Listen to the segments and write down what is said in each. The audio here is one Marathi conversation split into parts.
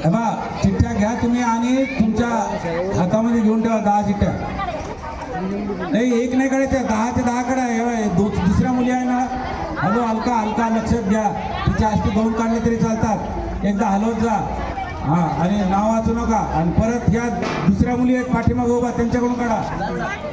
हे बा चिठ्ठ्या घ्या तुम्ही आणि तुमच्या हातामध्ये घेऊन ठेवा दहा चिठ्ठ्या. नाही एक नाही काढायच्या दहा ते दहा काढा हे दुसऱ्या मुली आहे ना हॅलो हलका हलका लक्षात घ्या. तिच्या असते दोन काढले तरी चालतात. एकदा हलवत जा. हां आणि नाव वाचू नका. आणि परत ह्या दुसऱ्या मुली आहेत पाठीमागं उभा त्यांच्याकडून काढा.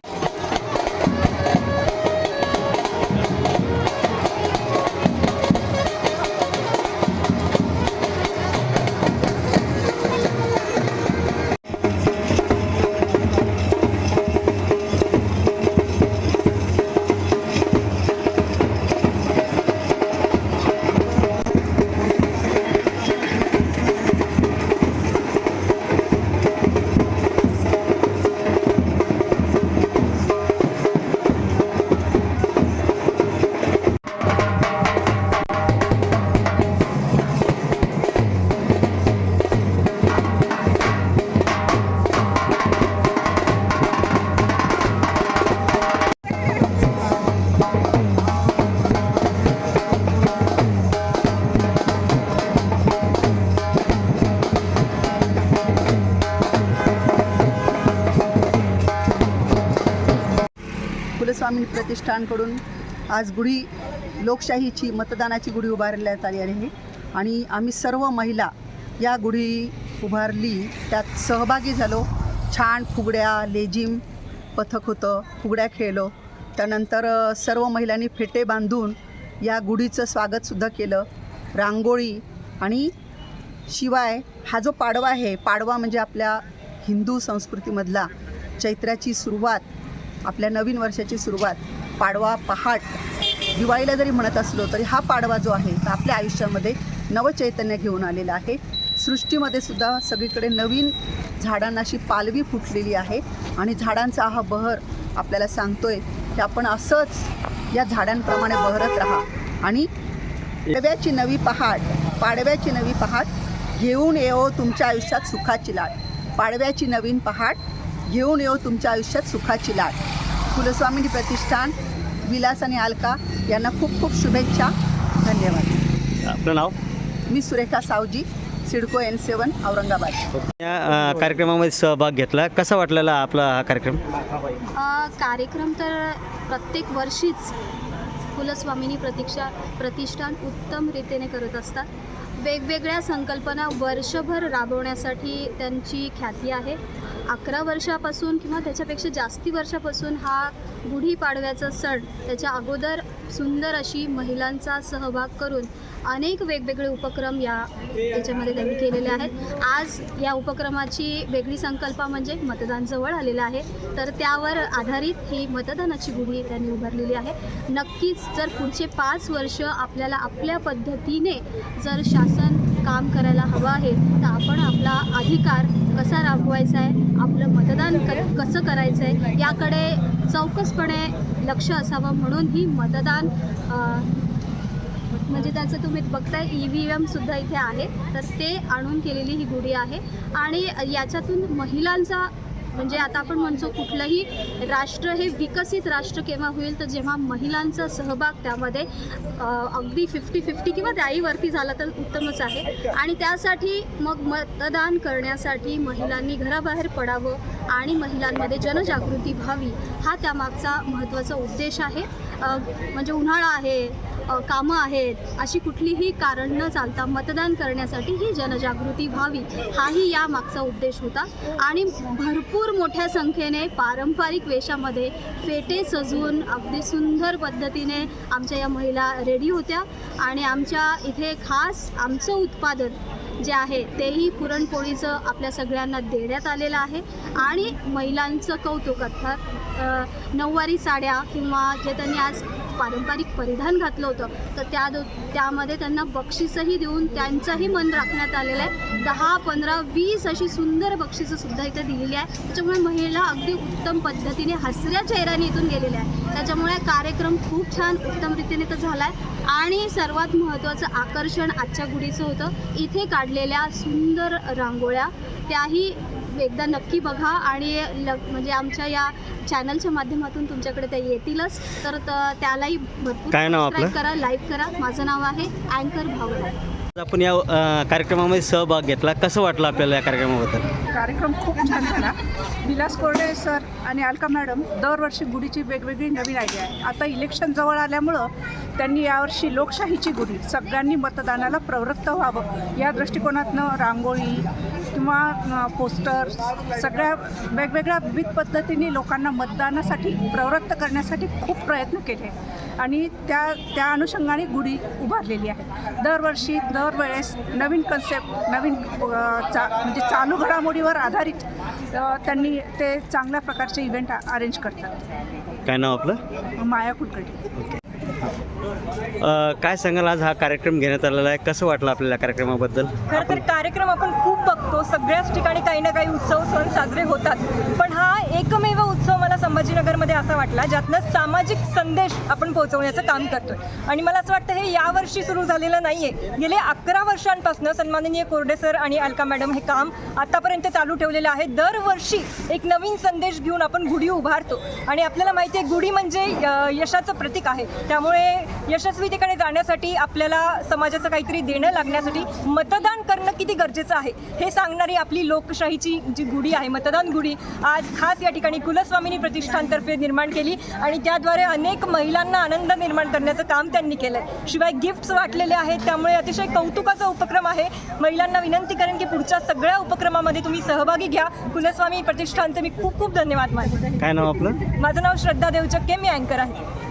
स्वामी प्रतिष्ठानकडून आज गुढी लोकशाहीची मतदानाची गुढी उभारण्यात आली आहे. आणि आम्ही सर्व महिला या गुढी उभारली त्यात सहभागी झालो. छान फुगड्या लेझिम पथक होतं फुगड्या खेळलो. त्यानंतर सर्व महिलांनी फेटे बांधून या गुढीचं स्वागतसुद्धा केलं. रांगोळी आणि शिवाय हा जो पाडवा आहे पाडवा म्हणजे आपल्या हिंदू संस्कृतीमधला चैत्राची सुरुवात आपल्या नवीन वर्षाची सुरुवात पाडवा पहाट दिवाळीला जरी म्हणत असलो तरी हा पाडवा जो आहे तो आपल्या आयुष्यामध्ये नवचैतन्य घेऊन आलेला आहे. सृष्टीमध्ये सुद्धा सगळीकडे नवीन झाडांना अशी पालवी फुटलेली आहे आणि झाडांचा हा बहर आपल्याला सांगतोय की आपण असंच या झाडांप्रमाणे बहरत राहा आणि पाडव्याची नवी पहाट पाडव्याची नवी पहाट घेऊन येवो तुमच्या आयुष्यात सुखाची लाट. पाडव्याची नवीन पहाट घेऊन येऊ तुमच्या आयुष्यात सुखाची लाट. कुलस्वामिनी प्रतिष्ठान विलास आणि अलका यांना खूप खूप शुभेच्छा. धन्यवाद. आपलं नाव? मी सुरेखा सावजी सिडको एन सेवन औरंगाबाद. या अ, कार्यक्रमामध्ये सहभाग घेतला. कसा वाटलेला आपला हा कार्यक्रम? अ, कार्यक्रम तर प्रत्येक वर्षीच कुलस्वामिनी प्रतीक्षा प्रतिष्ठान उत्तम रीतीने करत असतात. वेगवेगळ्या संकल्पना वर्षभर राबवण्यासाठी त्यांची ख्याती आहे. अकरा वर्षापासून किंवा त्याच्यापेक्षा जास्ती वर्षापासून हा गुढीपाडव्याचा सण त्याच्या अगोदर सुंदर अशी महिलांचा सहभाग करून अनेक वेगवेगळे उपक्रम या याच्यामध्ये त्यांनी केलेले आहेत. आज या उपक्रमाची वेगळी संकल्पना म्हणजे मतदान जवळ आलेलं आहे. तर त्यावर आधारित ही मतदानाची गुढी त्यांनी उभारलेली आहे. नक्कीच जर पुढचे पाच वर्ष आपल्याला आपल्या पद्धतीने जर शासन काम करायला हवं आहे तर आपण आपला अधिकार कसा राबवायचा आहे आपलं मतदान क कसं करायचं आहे याकडे चौकसपणे लक्ष असावं. म्हणून ही मतदान म्हणजे त्याचं तुम्ही बघताय ई व्ही एमसुद्धा इथे आहे. तर ते आणून केलेली ही गुढी आहे. आणि याच्यातून महिलांचा म्हणजे आता आपण म्हणतो कुठलंही राष्ट्र हे विकसित राष्ट्र केव्हा होईल तर जेव्हा महिलांचा सहभाग त्यामध्ये अगदी फिफ्टी फिफ्टी किंवा त्याही वरती झाला तर उत्तमच आहे. आणि त्यासाठी मग मतदान करण्यासाठी महिलांनी घराबाहेर पडावं आणि महिलांमध्ये जनजागृती व्हावी हा त्यामागचा महत्त्वाचा उद्देश आहे. म्हणजे उन्हाळा आहे कामं आहेत अशी कुठलीही कारण न चालता मतदान करण्यासाठी ही जनजागृती व्हावी हाही या मागचा उद्देश होता. आणि भरपूर भरपूर मोठ्या संख्येने पारंपरिक वेशामध्ये फेटे सजवून अगदी सुंदर पद्धतीने आमच्या या महिला रेडी होत्या. आणि आमच्या इथे खास आमचं उत्पादन जे आहे तेही पुरणपोळीचं आपल्या सगळ्यांना देण्यात आलेलं आहे. आणि महिलांचं कौतुक अर्थात नऊवारी साड्या किंवा जे त्यांनी आज पारंपरिक परिधान घातलं होतं. तर त्या दो त्यामध्ये त्यांना बक्षीसही देऊन त्यांचंही मन राखण्यात आलेलं आहे. दहा पंधरा वीस अशी सुंदर बक्षीसंसुद्धा इथं इथे दिलेली आहे त्याच्यामुळे महिला अगदी उत्तम पद्धतीने हसऱ्या चेहऱ्याने इथून गेलेल्या आहे त्याच्यामुळे कार्यक्रम खूप छान उत्तम रीतीने तर झाला आहे आणि सर्वात महत्त्वाचं आकर्षण आजच्या गुढीचं होतं. इथे काढलेल्या सुंदर रांगोळ्या. त्याही एकदा नक्की बघा आणि ल म्हणजे आमच्या या चॅनलच्या माध्यमातून तुमच्याकडे ते येतीलच. तर त- त्यालाही भरपूर काय नाव आपलं? करा लाईक करा. माझं नाव आहे अँकर भावना आज आपण या अ, कार्यक्रमामध्ये सहभाग घेतला. कसं वाटलं आपल्याला या कार्यक्रमाबद्दल? कार्यक्रम खूप छान झाला. विलास कोरडे सर आणि अलका मॅडम दरवर्षी गुढीची वेगवेगळी नवीन आयडिया आहे. आता इलेक्शन जवळ आल्यामुळं त्यांनी यावर्षी लोकशाहीची गुढी सगळ्यांनी मतदानाला प्रवृत्त व्हावं या दृष्टिकोनातनं रांगोळी किंवा अ, पोस्टर सगळ्या वेगवेगळ्या विविध पद्धतीने लोकांना मतदानासाठी प्रवृत्त करण्यासाठी खूप प्रयत्न केले. आणि त्या त्या अनुषंगाने गुढी उभारलेली आहे. दरवर्षी दरवेळेस नवीन कन्सेप्ट नवीन चा म्हणजे चालू घडामोडीवर आधारित त्यांनी ते चांगल्या प्रकारचे इव्हेंट अरेंज करतात. काय नाव आपलं? माया कुलकर्णी. अ, काय सांगाल आज हा कार्यक्रम घेण्यात आलेला आहे? कसं वाटलं आपल्याला कार्यक्रमाबद्दल? खरं तर कार्यक्रम आपण खूप बघतो. सगळ्याच ठिकाणी काही ना काही उत्सव सण साजरे होतात. पण हा एकमेव उत्सव संभाजीनगरमध्ये असा वाटला ज्यातनं सामाजिक संदेश आपण पोहोचवण्याचं काम करतोय. आणि मला असं वाटतं हे यावर्षी सुरू झालेलं नाही आहे गेले अकरा वर्षांपासून सन्माननीय कोरडे सर आणि अलका मॅडम हे काम आतापर्यंत चालू ठेवलेलं आहे. दरवर्षी एक नवीन संदेश घेऊन आपण गुढी उभारतो. आणि आपल्याला माहिती आहे गुढी म्हणजे यशाचं प्रतीक आहे. त्यामुळे यशस्वीतेकडे जाण्यासाठी आपल्याला समाजाचं काहीतरी देणं लागण्यासाठी मतदान करणं किती गरजेचं आहे हे सांगणारी आपली लोकशाहीची जी गुढी आहे मतदान गुढी आज खास या ठिकाणी कुलस्वामिनी प्रतिष्ठानतर्फे निर्माण केली आणि त्याद्वारे अनेक महिलांना आनंद निर्माण करण्याचं काम त्यांनी केलं आहे शिवाय गिफ्ट्स वाटलेले आहेत त्यामुळे अतिशय कौतुकाचा उपक्रम आहे. महिलांना विनंती करेन की पुढच्या सगळ्या उपक्रमामध्ये तुम्ही सहभागी घ्या. कुलस्वामी प्रतिष्ठानचे मी खूप खूप धन्यवाद मानते. काय नाव आपलं? माझं नाव श्रद्धा देवचक्के मी अँकर आहे.